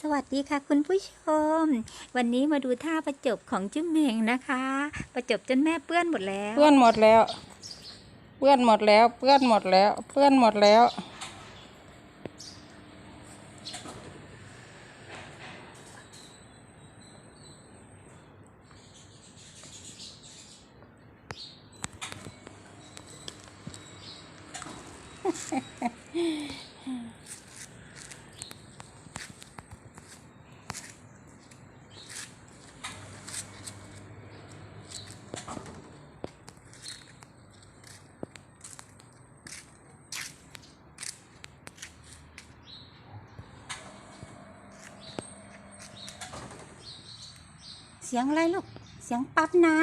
สวัสดีค่ะคุณผู้ชม วันนี้มาดูท่าประจบของจุ้มเมงนะคะ ประจบจนแม่เปื้อนหมดแล้ว เปื้อนหมดแล้ว เปื้อนหมดแล้ว เปื้อนหมดแล้ว เปื้อนหมดแล้ว เสียงอะไรลูก เสียงปั๊บน้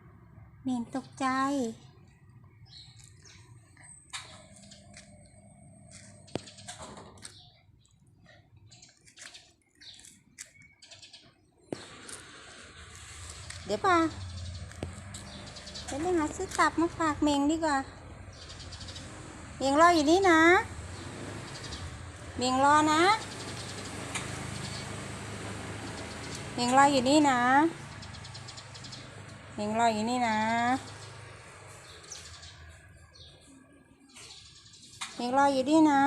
ำเมงตกใจ เดี๋ยวป่ะไปเรื่องหาซื้อตับมาฝากเมงดีกว่าเมงรออยู่นี่นะเมงรอนะ เมงรออยู่นี่นะเมงรออยู่นี่นะเมงรออยู่นี่นะ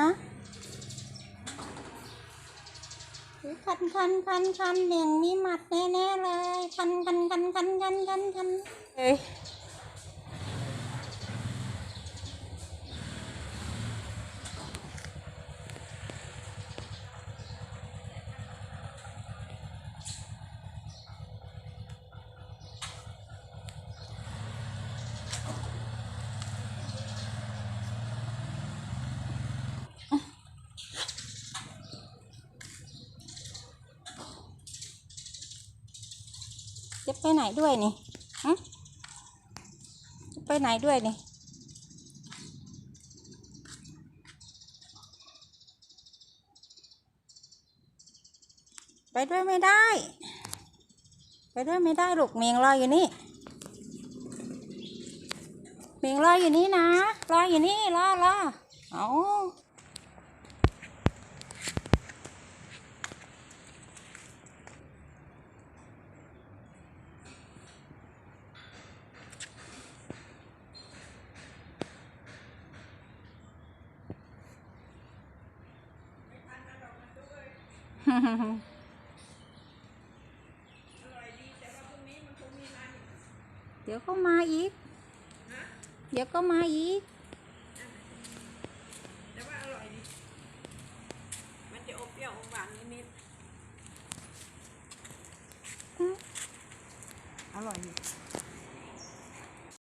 อุ๊ยคันคันคันคันเมงมีหมัดแน่ๆเลย คันคันคันคันคันคันคันเฮ้ย จะไปไหนด้วยนี่จะไปไหนด้วยนี่ไปด้วยไม่ได้ ไปด้วยไม่ได้ลูกเมียงรออยู่นี่เมียงรออยู่นี่นะรออยู่นี่รอรอเอา เดี๋ยวก็มาอีก เดี๋ยวก็มาอีกแต่ว่าอร่อยดี มันจะอมเปรี้ยวอมหวานนิดอืมๆอร่อยดี